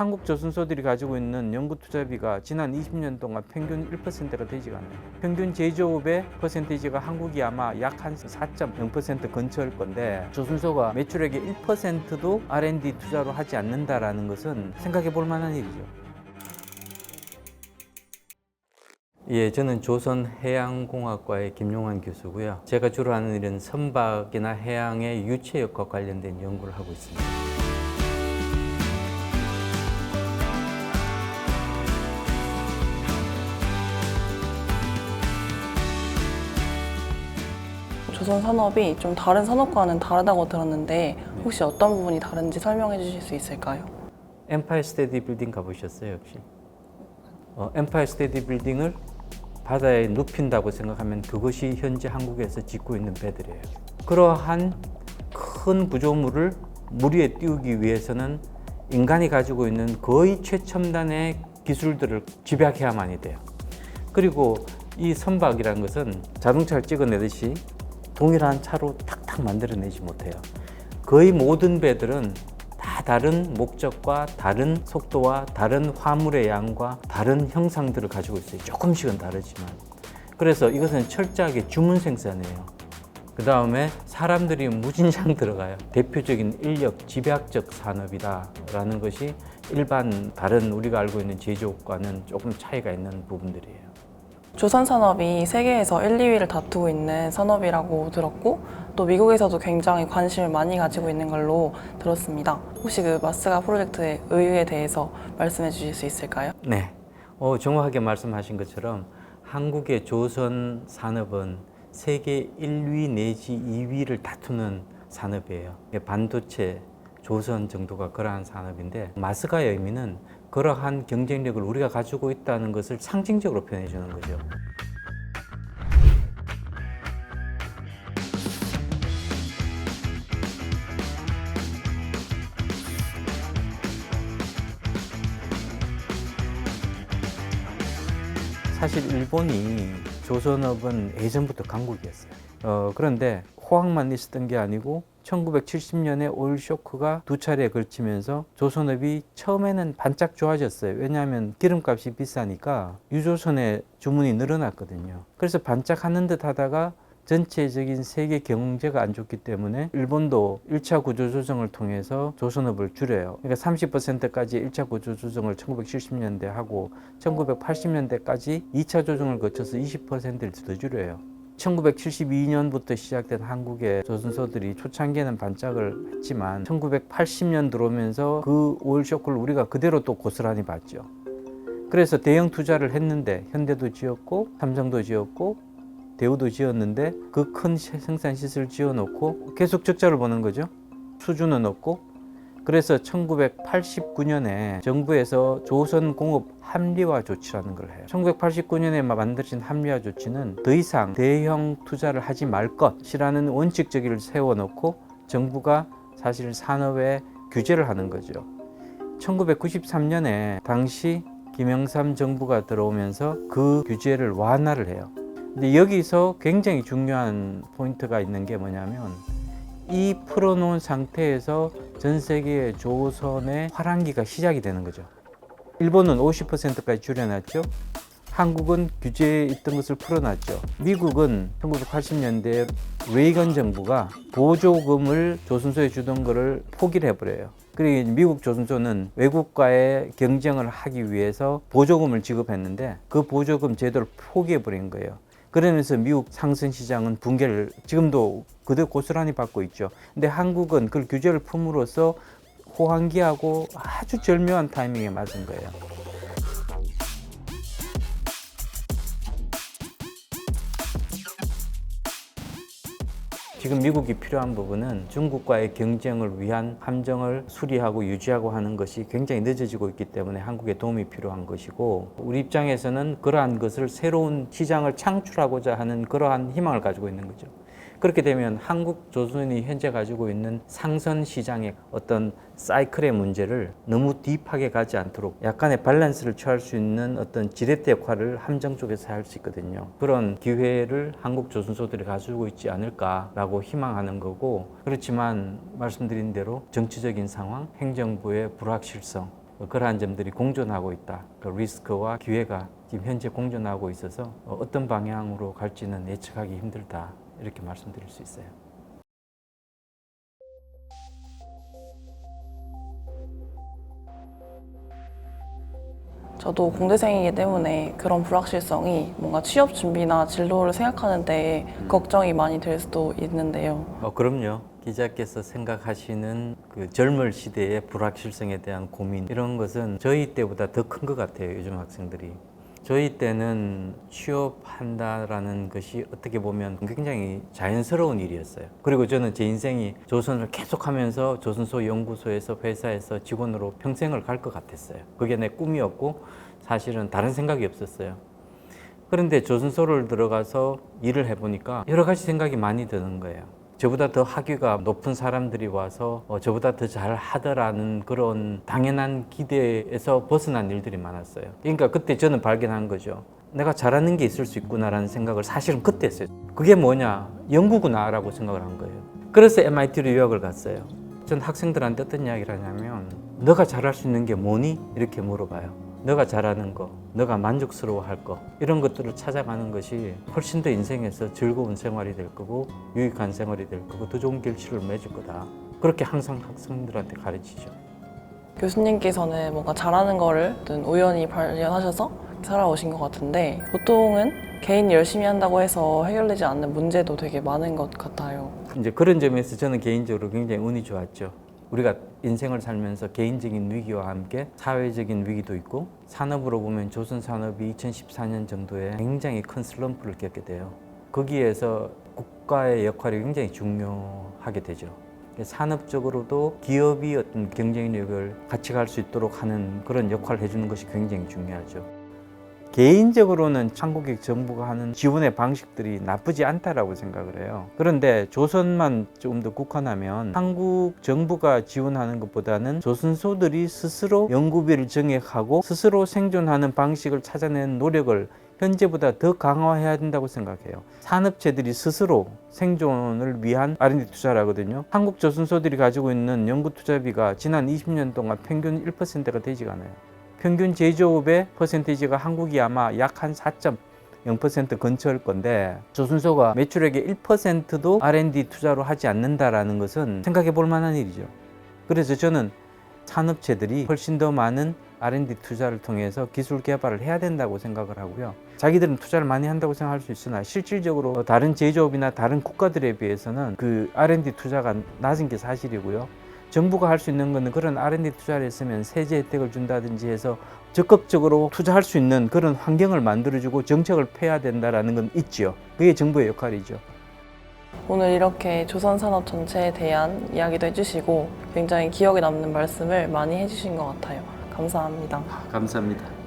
한국 조선소들이 가지고 있는 연구 투자비가 지난 20년 동안 평균 1%가 되지가 않아요. 평균 제조업의 퍼센테이지가 한국이 아마 약 한 4.0% 근처일 건데 조선소가 매출액의 1%도 R&D 투자로 하지 않는다라는 것은 생각해 볼 만한 일이죠. 예, 저는 조선해양공학과의 김용환 교수고요. 제가 주로 하는 일은 선박이나 해양의 유체 역과 관련된 연구를 하고 있습니다. 조선 산업이 좀 다른 산업과는 다르다고 들었는데 혹시 어떤 부분이 다른지 설명해 주실 수 있을까요? 엠파이어 스테디 빌딩 가보셨어요 혹시? 어, 엠파이어 스테디 빌딩을 바다에 눕힌다고 생각하면 그것이 현재 한국에서 짓고 있는 배들이에요. 그러한 큰 구조물을 물 위에 띄우기 위해서는 인간이 가지고 있는 거의 최첨단의 기술들을 집약해야만이 돼요. 그리고 이 선박이라는 것은 자동차를 찍어내듯이 동일한 차로 탁탁 만들어내지 못해요. 거의 모든 배들은 다 다른 목적과 다른 속도와 다른 화물의 양과 다른 형상들을 가지고 있어요. 조금씩은 다르지만. 그래서 이것은 철저하게 주문 생산이에요. 그 다음에 사람들이 무진장 들어가요. 대표적인 인력 집약적 산업이다라는 것이 일반 다른 우리가 알고 있는 제조업과는 조금 차이가 있는 부분들이에요. 조선 산업이 세계에서 1, 2위를 다투고 있는 산업이라고 들었고 또 미국에서도 굉장히 관심을 많이 가지고 있는 걸로 들었습니다. 혹시 그 마스가 프로젝트의 의의에 대해서 말씀해 주실 수 있을까요? 네. 어, 정확하게 말씀하신 것처럼 한국의 조선 산업은 세계 1위 내지 2위를 다투는 산업이에요. 반도체, 조선 정도가 그러한 산업인데 마스가의 의미는 그러한 경쟁력을 우리가 가지고 있다는 것을 상징적으로 표현해 주는 거죠. 사실 일본이 조선업은 예전부터 강국이었어요. 어, 그런데 호황만 있었던 게 아니고 1970년에 오일 쇼크가 두 차례에 걸치면서 조선업이 처음에는 반짝 좋아졌어요. 왜냐하면 기름값이 비싸니까 유조선의 주문이 늘어났거든요. 그래서 반짝하는 듯 하다가 전체적인 세계 경제가 안 좋기 때문에 일본도 1차 구조조정을 통해서 조선업을 줄여요. 그러니까 30%까지 1차 구조조정을 1970년대 하고 1980년대까지 2차 조정을 거쳐서 20%를 더 줄여요. 1972년부터 시작된 한국의 조선소들이 초창기에는 반짝을 했지만 1980년 들어오면서 그 오일 쇼크를 우리가 그대로 또 고스란히 봤죠. 그래서 대형 투자를 했는데 현대도 지었고 삼성도 지었고 대우도 지었는데 그 큰 생산 시설 지어놓고 계속 적자를 보는 거죠. 수주는 없고 그래서 1989년에 정부에서 조선 공업 합리화 조치라는 걸 해요. 1989년에 만들어진 합리화 조치는 더 이상 대형 투자를 하지 말 것이라는 원칙적을 세워놓고 정부가 사실 산업에 규제를 하는 거죠. 1993년에 당시 김영삼 정부가 들어오면서 그 규제를 완화를 해요. 근데 여기서 굉장히 중요한 포인트가 있는 게 뭐냐면 이 풀어놓은 상태에서 전 세계의 조선의 화랑기가 시작이 되는 거죠. 일본은 50%까지 줄여놨죠. 한국은 규제에 있던 것을 풀어놨죠. 미국은 1980년대 레이건 정부가 보조금을 조선소에 주던 것을 포기를 해버려요. 그리고 미국 조선소는 외국과의 경쟁을 하기 위해서 보조금을 지급했는데 그 보조금 제도를 포기해버린 거예요. 그러면서 미국 상선 시장은 붕괴를 지금도 그대로 고스란히 받고 있죠. 근데 한국은 그 규제를 품으로써 호황기하고 아주 절묘한 타이밍에 맞은 거예요. 지금 미국이 필요한 부분은 중국과의 경쟁을 위한 함정을 수리하고 유지하고 하는 것이 굉장히 늦어지고 있기 때문에 한국에 도움이 필요한 것이고 우리 입장에서는 그러한 것을 새로운 시장을 창출하고자 하는 그러한 희망을 가지고 있는 거죠. 그렇게 되면 한국 조선이 현재 가지고 있는 상선 시장의 어떤 사이클의 문제를 너무 딥하게 가지 않도록 약간의 밸런스를 취할 수 있는 어떤 지렛대 역할을 함정 쪽에서 할 수 있거든요. 그런 기회를 한국 조선소들이 가지고 있지 않을까라고 희망하는 거고 그렇지만 말씀드린 대로 정치적인 상황, 행정부의 불확실성 어, 그러한 점들이 공존하고 있다. 그 리스크와 기회가 지금 현재 공존하고 있어서 어, 어떤 방향으로 갈지는 예측하기 힘들다. 이렇게 말씀드릴 수 있어요. 저도 공대생이기 때문에 그런 불확실성이 뭔가 취업 준비나 진로를 생각하는 데 걱정이 많이 될 수도 있는데요. 어, 그럼요. 기자께서 생각하시는 그 젊을 시대의 불확실성에 대한 고민 이런 것은 저희 때보다 더 큰 것 같아요. 요즘 학생들이. 저희 때는 취업한다라는 것이 어떻게 보면 굉장히 자연스러운 일이었어요. 그리고 저는 제 인생이 조선을 계속하면서 조선소 연구소에서 회사에서 직원으로 평생을 갈 것 같았어요. 그게 내 꿈이었고 사실은 다른 생각이 없었어요. 그런데 조선소를 들어가서 일을 해보니까 여러 가지 생각이 많이 드는 거예요. 저보다 더 학위가 높은 사람들이 와서 어, 저보다 더 잘 하더라는 그런 당연한 기대에서 벗어난 일들이 많았어요. 그러니까 그때 저는 발견한 거죠. 내가 잘하는 게 있을 수 있구나라는 생각을 사실은 그때 했어요. 그게 뭐냐? 연구구나라고 생각을 한 거예요. 그래서 MIT로 유학을 갔어요. 전 학생들한테 어떤 이야기를 하냐면 너가 잘할 수 있는 게 뭐니? 이렇게 물어봐요. 너가 잘하는 거, 너가 만족스러워 할 거, 이런 것들을 찾아가는 것이 훨씬 더 인생에서 즐거운 생활이 될 거고, 유익한 생활이 될 거고, 더 좋은 결실을 맺을 거다. 그렇게 항상 학생들한테 가르치죠. 교수님께서는 뭔가 잘하는 거를 좀 우연히 발견하셔서 살아오신 것 같은데 보통은 개인이 열심히 한다고 해서 해결되지 않는 문제도 되게 많은 것 같아요. 이제 그런 점에서 저는 개인적으로 굉장히 운이 좋았죠. 우리가 인생을 살면서 개인적인 위기와 함께 사회적인 위기도 있고 산업으로 보면 조선 산업이 2014년 정도에 굉장히 큰 슬럼프를 겪게 돼요. 거기에서 국가의 역할이 굉장히 중요하게 되죠. 산업적으로도 기업이 어떤 경쟁력을 같이 갈 수 있도록 하는 그런 역할을 해주는 것이 굉장히 중요하죠. 개인적으로는 한국의 정부가 하는 지원의 방식들이 나쁘지 않다라고 생각을 해요. 그런데 조선만 조금 더 국한하면 한국 정부가 지원하는 것보다는 조선소들이 스스로 연구비를 정액하고 스스로 생존하는 방식을 찾아내는 노력을 현재보다 더 강화해야 된다고 생각해요. 산업체들이 스스로 생존을 위한 R&D 투자를 하거든요. 한국 조선소들이 가지고 있는 연구 투자비가 지난 20년 동안 평균 1%가 되지가 않아요. 평균 제조업의 퍼센테이지가 한국이 아마 약 한 4.0% 근처일 건데 조선소가 매출액의 1%도 R&D 투자로 하지 않는다라는 것은 생각해 볼 만한 일이죠. 그래서 저는 산업체들이 훨씬 더 많은 R&D 투자를 통해서 기술 개발을 해야 된다고 생각을 하고요. 자기들은 투자를 많이 한다고 생각할 수 있으나 실질적으로 다른 제조업이나 다른 국가들에 비해서는 그 R&D 투자가 낮은 게 사실이고요. 정부가 할 수 있는 것은 그런 R&D 투자를 했으면 세제 혜택을 준다든지 해서 적극적으로 투자할 수 있는 그런 환경을 만들어주고 정책을 펴야 된다라는 건 있지요. 그게 정부의 역할이죠. 오늘 이렇게 조선 산업 전체에 대한 이야기도 해주시고 굉장히 기억에 남는 말씀을 많이 해주신 것 같아요. 감사합니다. 감사합니다.